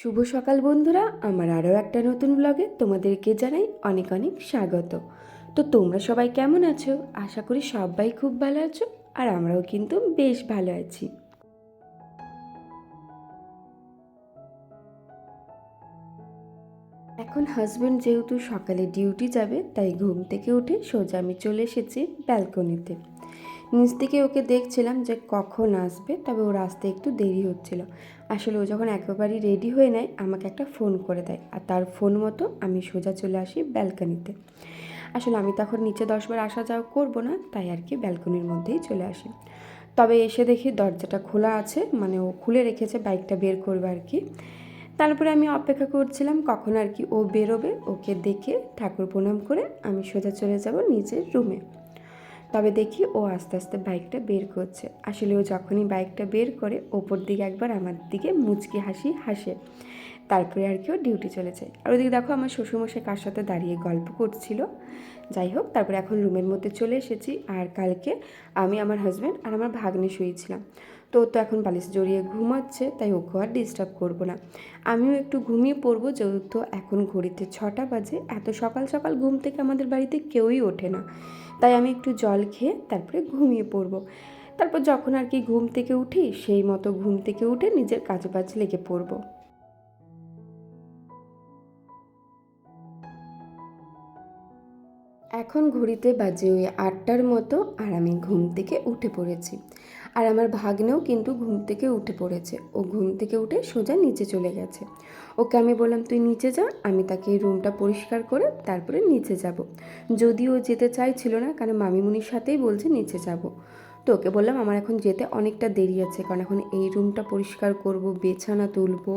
শুভ সকাল বন্ধুরা, আমার আরও একটা নতুন ব্লগে তোমাদেরকে জানাই অনেক অনেক স্বাগত। তো তোমরা সবাই কেমন আছো? আশা করি সবাই খুব ভালো আছো আর আমরাও কিন্তু বেশ ভালো আছি। এখন হাজব্যান্ড যেহেতু সকালে ডিউটি যাবে, তাই ঘুম থেকে উঠে সোজা আমি চলে এসেছি ব্যালকনিতে নিচ থেকে ওকে দেখছিলাম যে কখন আসবে, তবে ওর আসতে একটু দেরি হচ্ছিল। আসলে ও যখন একেবারেই রেডি হয়ে নেয়, আমাকে একটা ফোন করে দেয়। আর তার ফোন মতো আমি সোজা চলে আসি ব্যালকনিতে আসলে আমি তখন নিচে দশবার আসা যাওয়া করব না, তাই আর কি ব্যালকনির মধ্যেই চলে আসি। তবে এসে দেখি দরজাটা খোলা আছে মানে ও খুলে রেখেছে বাইকটা বের করবে আর কি। তারপরে আমি অপেক্ষা করছিলাম কখন আর কি ও বেরোবে, ওকে দেখে ঠাকুর প্রণাম করে আমি সোজা চলে যাব নিজের রুমে তবে দেখি ও আস্তে আস্তে বাইকটা বের করছে। আসলে ও যখনই বাইকটা বের করে, ওপর দিকে একবার আমার দিকে মুচকি হাসি হাসে। তারপরে আর কি ও ডিউটি চলে যায়। আর ওদিকে দেখো আমার শ্বশুরমশাই কার সাথে দাঁড়িয়ে গল্প করছিল। যাই হোক, তারপরে এখন রুমের মধ্যে চলে এসেছি। আর কালকে আমি, আমার হাজব্যান্ড আর আমার ভাগ্নে শুয়েছিলাম। তো তো এখন বালিশ জড়িয়ে ঘুমাচ্ছে, তাই ওকে আর ডিস্টার্ব করব না। আমিও একটু ঘুমিয়ে পড়ব, যেহেতু এখন ঘড়িতে ছটা বাজে। এত সকাল সকাল ঘুম থেকে আমাদের বাড়িতে কেউই ওঠে না। তাই আমি একটু জল খেয়ে তারপরে ঘুমিয়ে পড়ব। তারপর যখন আর কি ঘুম থেকে উঠি, সেই মতো ঘুম থেকে উঠে নিজের কাজ বাজ লেগে পড়ব। এখন ঘড়িতে বাজে ওই আটটার মতো আর আমি ঘুম থেকে উঠে পড়েছি। আর আমার ভাগ্নেও কিন্তু ঘুম থেকে উঠে পড়েছে। ও ঘুম থেকে উঠে সোজা নিচে চলে গেছে। ওকে আমি বললাম, তুই নিচে যা, আমি তাকে রুমটা পরিষ্কার করে তারপরে নিচে যাব। যদিও যেতে চাইছিল না, কারণ মামিমুনির সাথেই বলছে নিচে যাব। তো ওকে বললাম, আমার এখন যেতে অনেকটা দেরি আছে, কারণ এখন এই রুমটা পরিষ্কার করব, বিছানা তুলবো,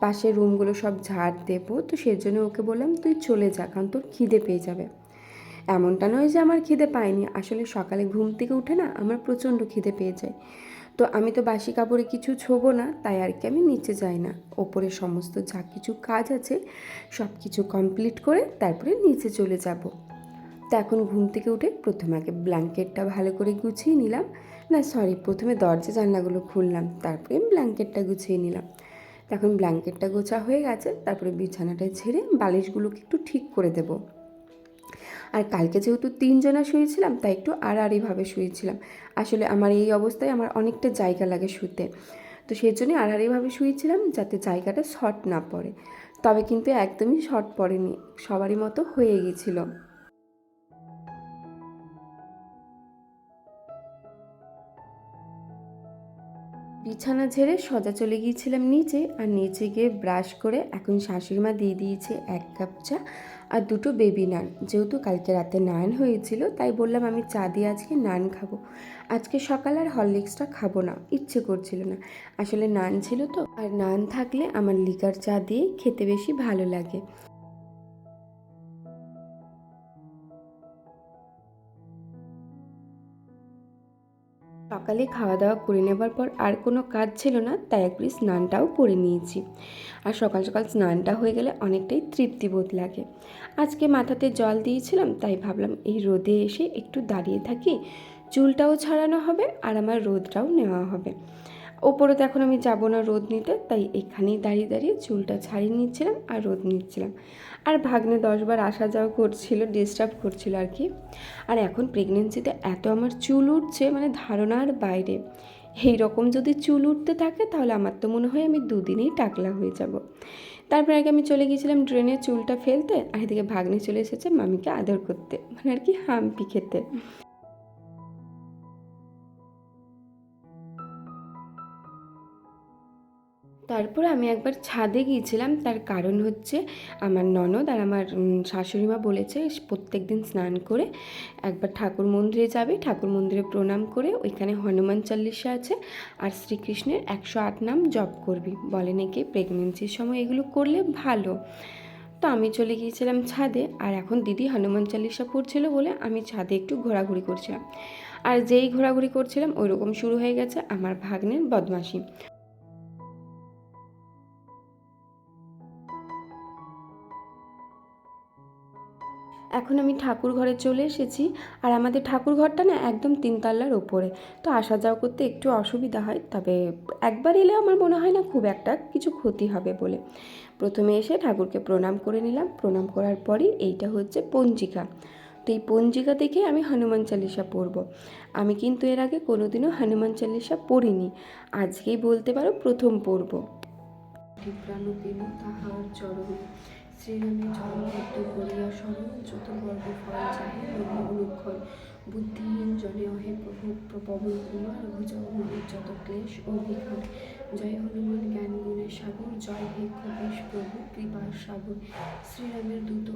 পাশের রুমগুলো সব ঝাড় দেবো। তো সেজন্য ওকে বললাম, তুই চলে যা, কারণ তোর খিদে পেয়ে যাবে। এমনটা নয় যে আমার খিদে পায়নি। আসলে সকালে ঘুম থেকে উঠে না আমার প্রচণ্ড খিদে পেয়ে যায়। তো আমি তো বাসি কাপড়ে কিছু ছোবো না, তাই আর কি আমি নিচে যাই না। ওপরে সমস্ত যা কিছু কাজ আছে সব কিছু কমপ্লিট করে তারপরে নিচে চলে যাব। তো এখন ঘুম থেকে উঠে প্রথমে আগে ব্ল্যাঙ্কেটটা ভালো করে গুছিয়ে নিলাম। না সরি প্রথমে দরজা জানলাগুলো খুললাম, তারপরে ব্ল্যাঙ্কেটটা গুছিয়ে নিলাম। এখন ব্ল্যাঙ্কেটটা গোছা হয়ে গেছে, তারপরে বিছানাটা ছেড়ে বালিশগুলোকে একটু ঠিক করে দেবো। আর কালকে যেহেতু তিনজনা শুয়েছিলাম, তাই একটু আড়াআড়িভাবে শুয়েছিলাম। আসলে আমার এই অবস্থায় আমার অনেকটা জায়গা লাগে শুতে। তো সেই জন্যই আড়াআড়িভাবে শুয়েছিলাম যাতে জায়গাটা শর্ট না পড়ে। তবে কিন্তু একদমই শর্ট পড়েনি, সবারই মতো হয়ে গিয়েছিল বিছানা ঝেড়ে সজা চলে গিয়েছিলাম নিচে, আর নিচে গিয়ে ব্রাশ করে এখন শাশুড়ি মা দিয়ে দিয়েছে এক কাপ চা আর দুটো বেবি নান। যেহেতু কালকে রাতে নান হয়েছিল, তাই বললাম আমি চা দিয়ে আজকে নান খাব। আজকে সকাল আর হরলিক্সটা খাব না, ইচ্ছে করছিল না। আসলে নান ছিল তো, আর নান থাকলে আমার লিকার চা দিয়ে খেতে বেশি ভালো লাগে। সকালে খাওয়া দাওয়া করে নেবার পর আর কোনো কাজ ছিল না, তাই একটু স্নানটাও করে নিয়েছি। আর সকাল সকাল স্নানটা হয়ে গেলে অনেকটাই তৃপ্তি বোধ লাগে। আজকে মাথাতে জল দিয়েছিলাম, তাই ভাবলাম এই রোদে এসে একটু দাঁড়িয়ে থাকি, চুলটাও ছাড়ানো হবে আর আমার রোদটাও নেওয়া হবে। ওপরে তো এখন আমি যাব না রোদ নিতে, তাই এখানেই দাঁড়িয়ে দাঁড়িয়ে চুলটা ছাড়িয়ে নিচ্ছিলাম আর রোদ নিচ্ছিলাম। আর ভাগ্নে দশবার আসা যাওয়া করছিল ডিস্টার্ব করছিল আর কি। আর এখন প্রেগনেন্সিতে এত আমার চুল উঠছে মানে ধারণার বাইরে। এই রকম যদি চুল উঠতে থাকে, তাহলে আমার তো মনে হয় আমি দুদিনেই টাকলা হয়ে যাব। তারপর আগে আমি চলে গিয়েছিলাম ড্রেনে চুলটা ফেলতে, আর এদিকে ভাগ্নে চলে এসেছে মামিকে আদর করতে মানে আর কি হাম্পি খেতে। তারপর আমি একবার ছাদে গিয়েছিলাম। তার কারণ হচ্ছে আমার ননদ আর আমার উম, শাশুড়ি মা বলেছে প্রত্যেক দিন স্নান করে একবার ঠাকুর মন্দিরে যাবে। ঠাকুর মন্দিরে প্রণাম করে ওইখানে হনুমান চল্লিশা আছে আর শ্রীকৃষ্ণের একশো আট নাম জপ করবি। বলে নাকি প্রেগনেন্সির সময় এগুলো করলে ভালো। তো আমি চলে গিয়েছিলাম ছাদে আর এখন দিদি হনুমান চল্লিশা পড়ছিল বলে আমি ছাদে একটু ঘোরাঘুরি করছিলাম। আর যেই ঘোরাঘুরি করছিলাম ওই রকম শুরু হয়ে গেছে আমার ভাগ্নের বদমাশি। এখন আমি ঠাকুর ঘরে চলে এসেছি আর আমাদের ঠাকুর ঘরটা না একদম তিনতলার ওপরে। তো আসা যাওয়া করতে একটু অসুবিধা হয়, তবে একবার এলে আমার মনে হয় না খুব একটা কিছু ক্ষতি হবে বলে। প্রথমে এসে ঠাকুরকে প্রণাম করে নিলাম। প্রণাম করার পরই এইটা হচ্ছে পঞ্জিকা। তো এই পঞ্জিকা দেখে আমি হনুমান চালিসা পড়ব। আমি কিন্তু এর আগে কোনোদিনও হনুমান চালিসা পড়িনি। আজকেই বলতে পারো প্রথম পড়ব। তাহার শ্রীরামের চরণ করিয়া স্মরণ চতুর্বর্গ ফল চাহে অনুক্ষণ বুদ্ধিহীন জনে অহে প্রভু প্রপবন কুমার ভুজগমনের যত ক্লেশ ও বিঘ্ন জয় হনুমান জ্ঞান গুণের সাগর, জয় হে কপেশ প্রভু কৃপার সাগর। শ্রীরামের দূত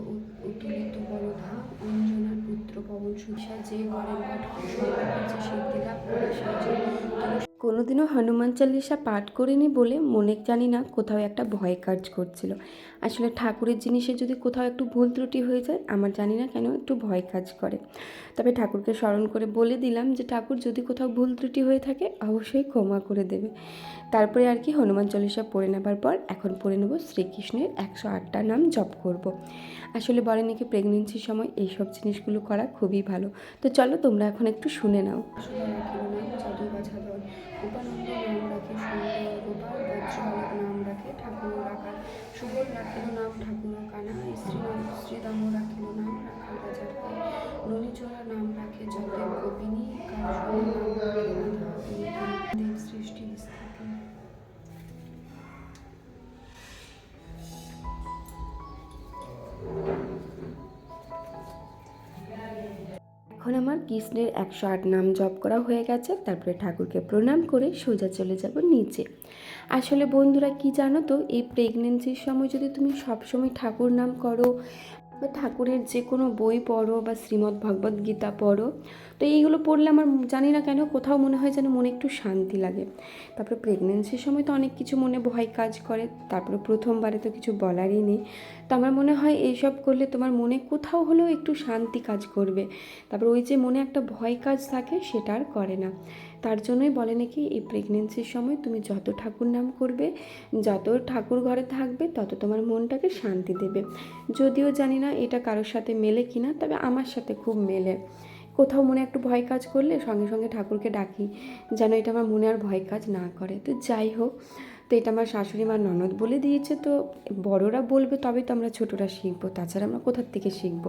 উত্তোলিত বলধাম, অঞ্জনার পুত্র পবন সুষা যে গড়েন বট সর্বকার্যে সিদ্ধি লাভ করে সেই জয় কোনোদিনও হনুমান চালিসা পাঠ করিনি বলে মনে জানি না কোথাও একটা ভয় কাজ করছিল। আসলে ঠাকুরের জিনিসে যদি কোথাও একটু ভুল ত্রুটি হয়ে যায়, আমার জানি না কেন একটু ভয় কাজ করে। তবে ঠাকুরকে স্মরণ করে বলে দিলাম যে ঠাকুর যদি কোথাও ভুল ত্রুটি হয়ে থাকে, অবশ্যই ক্ষমা করে দেবে। তারপরে আর কি হনুমান চালিসা পড়ে নেবার পর এখন পড়ে নেব শ্রীকৃষ্ণের একশো আটটা নাম জপ করব। আসলে বলে নাকি প্রেগনেন্সির সময় এইসব জিনিসগুলো করা খুবই ভালো। তো চলো তোমরা এখন একটু শুনে নাও। রাখিল নাম রাখে গোপাল বজ্রবালক নাম রাখে ঠাকুর রাখা সুবল রাখিল নাম ঠাকুর কানা শ্রীরাম শ্রীদাম রাখিল নাম রাখাল রাজার ননীচোরা নাম রাখে জগদেব গোপিনী কালসুনি কৃষ্ণের একশো আট নাম জপ করা হয়ে গেছে। তারপরে ঠাকুরকে প্রণাম করে সোজা চলে যাব নিচে। আসলে বন্ধুরা কি জানো তো, এই প্রেগনেন্সির সময় যদি তুমি সবসময় ঠাকুর নাম করো বা ঠাকুরের যে কোনো বই পড়ো বা শ্রীমদ্ ভগবদ্ গীতা পড়ো, তো এইগুলো পড়লে আমার জানি না কেন কোথাও মনে হয় যেন মনে একটু শান্তি লাগে। তারপরে প্রেগনেন্সির সময় তো অনেক কিছু মনে ভয় কাজ করে, তারপরে প্রথমবারে তো কিছু বলারই নেই। তো আমার মনে হয় এইসব করলে তোমার মনে কোথাও হলেও একটু শান্তি কাজ করবে। তারপর ওই যে মনে একটা ভয় কাজ থাকে সেটা আর করে না। তার জন্যই বলে নাকি, এই প্রেগনেন্সির সময় তুমি যত ঠাকুর নাম করবে, যত ঠাকুর ঘরে থাকবে, তত তোমার মনটাকে শান্তি দেবে। যদিও জানি না এটা কারোর সাথে মেলে কি না তবে আমার সাথে খুব মেলে। কোথাও মনে একটু ভয় কাজ করলে সঙ্গে সঙ্গে ঠাকুরকে ডাকি, যেন এটা আমার মনে আর ভয় কাজ না করে। তো যাই হোক এটা আমার শাশুড়ি মা ননদ বলে দিয়েছে, তো বড়রা বলবে তবে তো আমরা ছোটরা শিখব, তাছাড়া আমরা কোথার থেকে শিখব?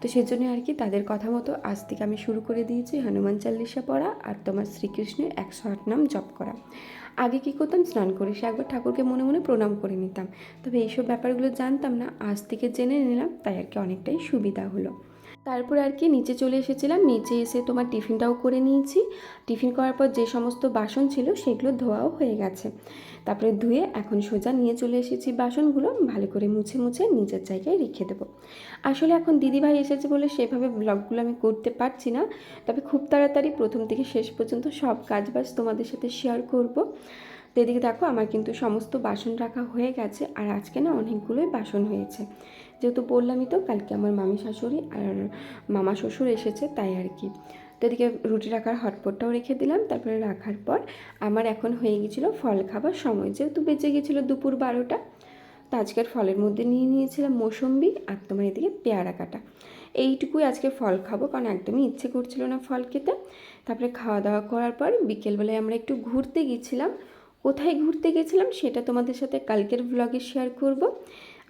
তো সেজন্য আর কি তাদের কথা মতো আজ থেকে আমি শুরু করে দিয়েছি হনুমান চাল্লিশা পড়া আর তোমার শ্রীকৃষ্ণের একশো আট নাম জপ করা। আগে কী করতাম? স্নান করে সে একবার ঠাকুরকে মনে মনে প্রণাম করে নিতাম। তবে এইসব ব্যাপারগুলো জানতাম না, আজ থেকে জেনে নিলাম, তাই আর কি অনেকটাই সুবিধা হলো। তারপর আর কি নিচে চলে এসেছিলাম। নিচে এসে তোমার টিফিনটাও করে নিয়েছি। টিফিন করার পর যে সমস্ত বাসন ছিল সেগুলো ধোয়াও হয়ে গেছে। তারপরে ধুয়ে এখন সোজা নিয়ে চলে এসেছি বাসনগুলো। ভালো করে মুছে মুছে নিজের জায়গায় রেখে দেবো। আসলে এখন দিদিভাই এসেছে বলে সেভাবে ব্লগগুলো আমি করতে পারছি না। তবে খুব তাড়াতাড়ি প্রথম থেকে শেষ পর্যন্ত সব কাজ বাজ তোমাদের সাথে শেয়ার করব। এদিকে দেখো, আমার কিন্তু সমস্ত বাসন রাখা হয়ে গেছে। আর আজকে না অনেকগুলোই বাসন হয়েছে। যেহেতু বললামই তো, কালকে আমার মামি শাশুড়ি আর মামা শ্বশুর এসেছে, তাই আর কি। তো এদিকে রুটি রাখার হটপটটাও রেখে দিলাম, তারপরে রাখার পর আমার এখন হয়ে গেছিল ফল খাবার সময়। যেহেতু বেঁচে গেছিল দুপুর বারোটা, তো আজকের ফলের মধ্যে নিয়ে নিয়েছিলাম মৌসম্বি আর তোমার এদিকে পেয়ারা কাটা। এইটুকুই আজকে ফল খাব, কারণ একদমই ইচ্ছে করছিল না ফল খেতে। তারপরে খাওয়া দাওয়া করার পর বিকেলবেলায় আমরা একটু ঘুরতে গেছিলাম কোথায় ঘুরতে গেছিলাম সেটা তোমাদের সাথে কালকের ব্লগে শেয়ার করব।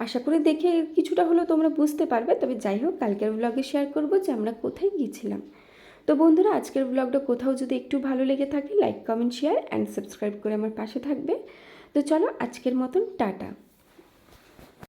আশা করি দেখে কিছুটা হলেও তোমরা বুঝতে পারবে। তবে যাই হোক, কালকের ব্লগে শেয়ার করব যে আমরা কোথায় গিয়েছিলাম। তো বন্ধুরা, আজকের ব্লগটা কোথাও যদি একটু ভালো লেগে থাকে like comment share and subscribe করে আমার পাশে থাকবে। তো চলো, আজকের মতন, টাটা।